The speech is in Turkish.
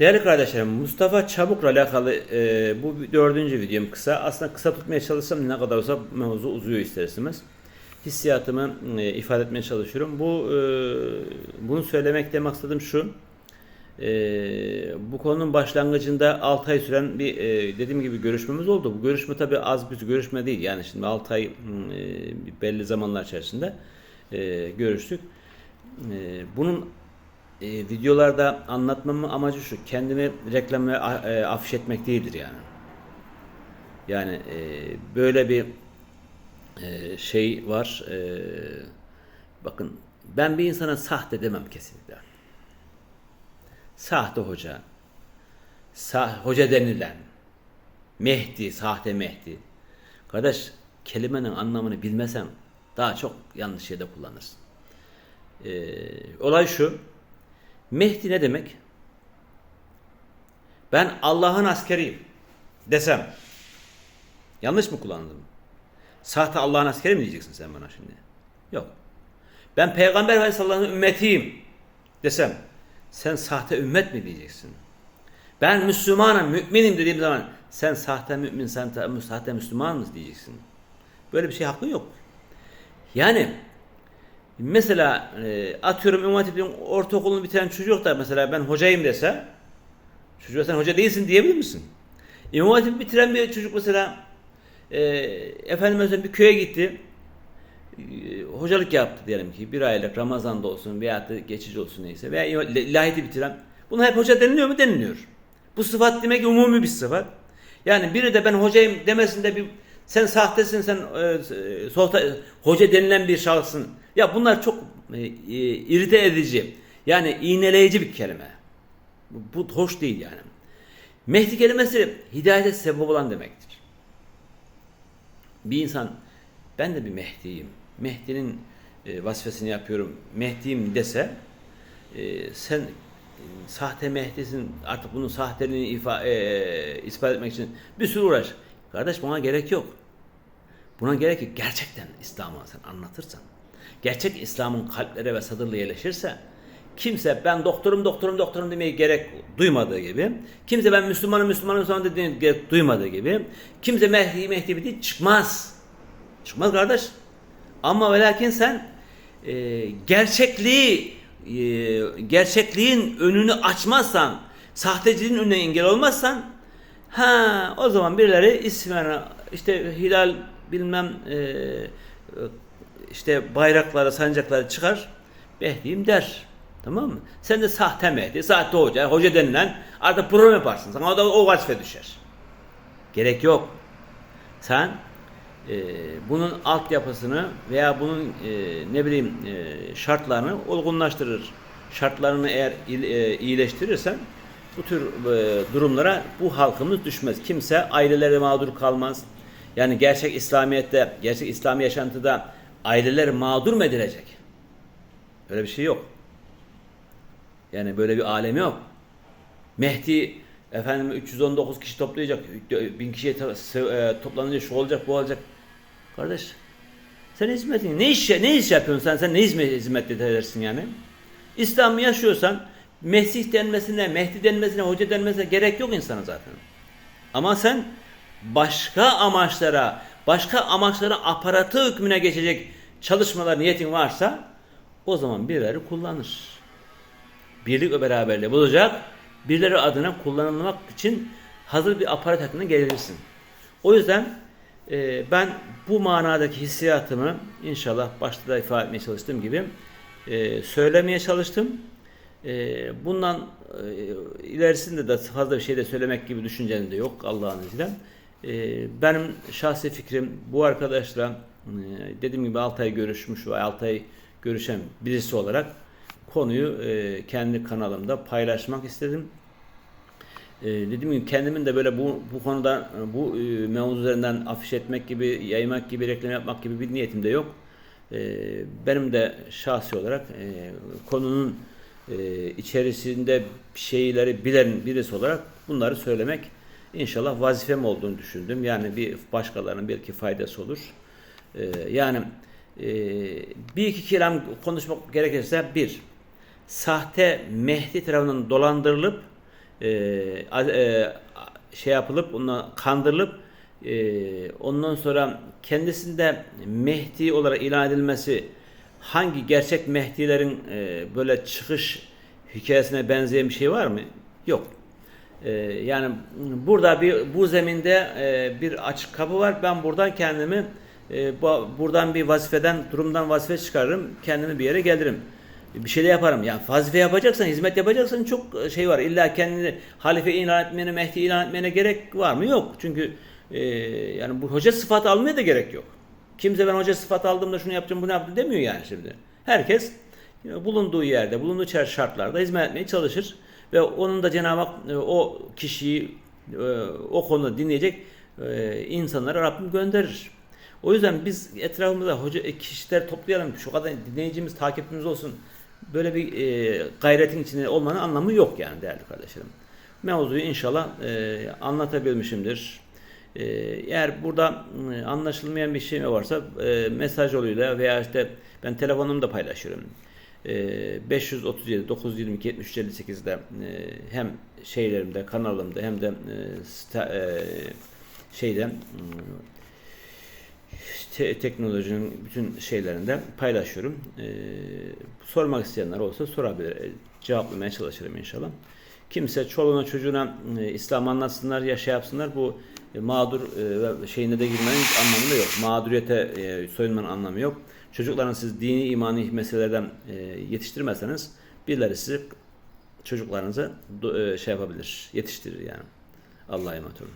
Değerli kardeşlerim, Mustafa Çabuk'la alakalı e, bu dördüncü videom kısa. Aslında kısa tutmaya çalışsam ne kadar olsa mevzu uzuyor ister istemez. Hissiyatımı e, ifade etmeye çalışıyorum. Bu e, bunu söylemekte maksadım şu. E, bu konunun başlangıcında 6 ay süren bir e, dediğim gibi görüşmemiz oldu. Bu görüşme tabi az bir görüşme değil. Yani şimdi 6 ay e, belli zamanlar içerisinde e, görüştük. E, bunun e, videolarda anlatmamın amacı şu. Kendimi reklam ve e, afiş etmek değildir yani. Yani e, böyle bir e, şey var. E, bakın ben bir insana sahte demem kesinlikle. Sahte hoca, sah hoca denilen, Mehdi, sahte Mehdi. Kardeş kelimenin anlamını bilmesen daha çok yanlış yerde kullanırsın. E, olay şu. Mehdi ne demek? Ben Allah'ın askeriyim desem yanlış mı kullandım? Sahte Allah'ın askeri mi diyeceksin sen bana şimdi? Yok. Ben Peygamber Aleyhisselam'ın ümmetiyim desem sen sahte ümmet mi diyeceksin? Ben Müslümanım, müminim dediğim zaman sen sahte mümin, sen sahte Müslüman mı diyeceksin? Böyle bir şey hakkı yok. Yani Mesela e, atıyorum İmam Hatip'in ortaokulunu bitiren çocuk da mesela ben hocayım dese çocuğa sen hoca değilsin diyebilir misin? İmam Hatip bitiren bir çocuk mesela e, efendim mesela bir köye gitti e, hocalık yaptı diyelim ki bir aylık Ramazan'da olsun veya da geçici olsun neyse veya ilahiyatı bitiren buna hep hoca deniliyor mu deniliyor. Bu sıfat demek umumi bir sıfat. Yani biri de ben hocayım demesinde bir sen sahtesin sen e, e, solta, hoca denilen bir şahsın. Ya bunlar çok e, e, irite edici. Yani iğneleyici bir kelime. Bu, hoş değil yani. Mehdi kelimesi hidayete sebep olan demektir. Bir insan ben de bir Mehdi'yim. Mehdi'nin e, vazifesini yapıyorum. Mehdi'yim dese e, sen sahte Mehdi'sin artık bunun sahteliğini ifa, e, ispat etmek için bir sürü uğraş. Kardeş buna gerek yok. Buna gerek yok. Gerçekten İslam'ı sen anlatırsan, gerçek İslam'ın kalplere ve sadırla yerleşirse, kimse ben doktorum doktorum doktorum demeye gerek duymadığı gibi, kimse ben Müslümanım Müslümanım Müslümanım dediğine gerek duymadığı gibi, kimse Mehdi Mehdi değil çıkmaz. Çıkmaz kardeş. Ama ve lakin sen e, gerçekliği e, gerçekliğin önünü açmazsan, sahteciliğin önüne engel olmazsan ha o zaman birileri ismini işte hilal bilmem e, işte bayrakları, sancakları çıkar Mehdi'yim der. Tamam mı? Sen de sahte Mehdi, sahte hoca, hoca denilen artık program yaparsın. Sana da o vazife düşer. Gerek yok. Sen e, bunun altyapısını veya bunun e, ne bileyim e, şartlarını olgunlaştırır. Şartlarını eğer e, iyileştirirsen bu tür e, durumlara bu halkımız düşmez. Kimse aileleri mağdur kalmaz. Yani gerçek İslamiyet'te, gerçek İslami yaşantıda aileler mağdur mu edilecek? Öyle bir şey yok. Yani böyle bir alem yok. Mehdi efendim 319 kişi toplayacak, 1000 kişiye e, toplanınca şu olacak, bu olacak. Kardeş, sen hizmetin ne iş ne iş yapıyorsun sen? Sen ne hizmet hizmet edersin yani? İslam'ı yaşıyorsan Mesih denmesine, Mehdi denmesine, hoca denmesine gerek yok insana zaten. Ama sen başka amaçlara, başka amaçlara aparatı hükmüne geçecek çalışmalar niyetin varsa o zaman birileri kullanır birlik ve beraberliği bulacak. Birileri adına kullanılmak için hazır bir aparat hakkında gelirsin. O yüzden e, ben bu manadaki hissiyatımı inşallah başta da ifade etmeye çalıştığım gibi e, söylemeye çalıştım. E, bundan e, ilerisinde de fazla bir şey de söylemek gibi düşüncem de yok Allah'ın izniyle. E, benim şahsi fikrim bu arkadaşla e, dediğim gibi 6 ay görüşmüş ve 6 ay görüşen birisi olarak konuyu e, kendi kanalımda paylaşmak istedim. E, dediğim gibi kendimin de böyle bu bu konuda bu mevzu üzerinden afiş etmek gibi, yaymak gibi, reklam yapmak gibi bir niyetim de yok. Benim de şahsi olarak konunun içerisinde şeyleri bilen birisi olarak bunları söylemek inşallah vazifem olduğunu düşündüm. Yani bir başkalarının belki faydası olur. E, yani e, bir iki kelam konuşmak gerekirse bir, sahte Mehdi tarafından dolandırılıp e, e, şey yapılıp onunla kandırılıp e, ondan sonra kendisinde Mehdi olarak ilan edilmesi hangi gerçek Mehdilerin e, böyle çıkış hikayesine benzeyen bir şey var mı? Yok. E, yani burada bir bu zeminde e, bir açık kapı var. Ben buradan kendimi e, bu, buradan bir vazifeden, durumdan vazife çıkarırım. Kendimi bir yere gelirim. Bir şey de yaparım. Yani vazife yapacaksan, hizmet yapacaksan çok şey var. İlla kendini halife ilan etmene, Mehdi ilan etmene gerek var mı? Yok. Çünkü e, yani bu hoca sıfatı almaya da gerek yok. Kimse ben hoca sıfatı aldığımda şunu yapacağım, bunu yaptım demiyor yani şimdi. Herkes e, bulunduğu yerde, bulunduğu şartlarda hizmet etmeye çalışır ve onun da Cenab-ı Hak e, o kişiyi e, o konuda dinleyecek e, insanlara Rabbim gönderir. O yüzden biz etrafımızda hoca kişiler toplayalım, şu kadar dinleyicimiz, takipçimiz olsun. Böyle bir e, gayretin içinde olmanın anlamı yok yani değerli kardeşlerim. Mevzuyu inşallah e, anlatabilmişimdir. E, eğer burada e, anlaşılmayan bir şey varsa e, mesaj yoluyla veya işte ben telefonumu da paylaşıyorum. E, 537 922 73 58'de e, hem şeylerimde kanalımda hem de e, e, şeyde te- teknolojinin bütün şeylerinde paylaşıyorum. Ee, sormak isteyenler olsa sorabilir. Ee, Cevaplamaya çalışırım inşallah. Kimse çoluğuna çocuğuna e, İslam anlatsınlar ya şey yapsınlar bu e, mağdur e, şeyine de girmenin anlamı yok. Mağduriyete e, soyunmanın anlamı yok. Çocukların siz dini imani meselelerden e, yetiştirmezseniz birileri sizi çocuklarınıza do- e, şey yapabilir, yetiştirir yani. Allah'a emanet olun.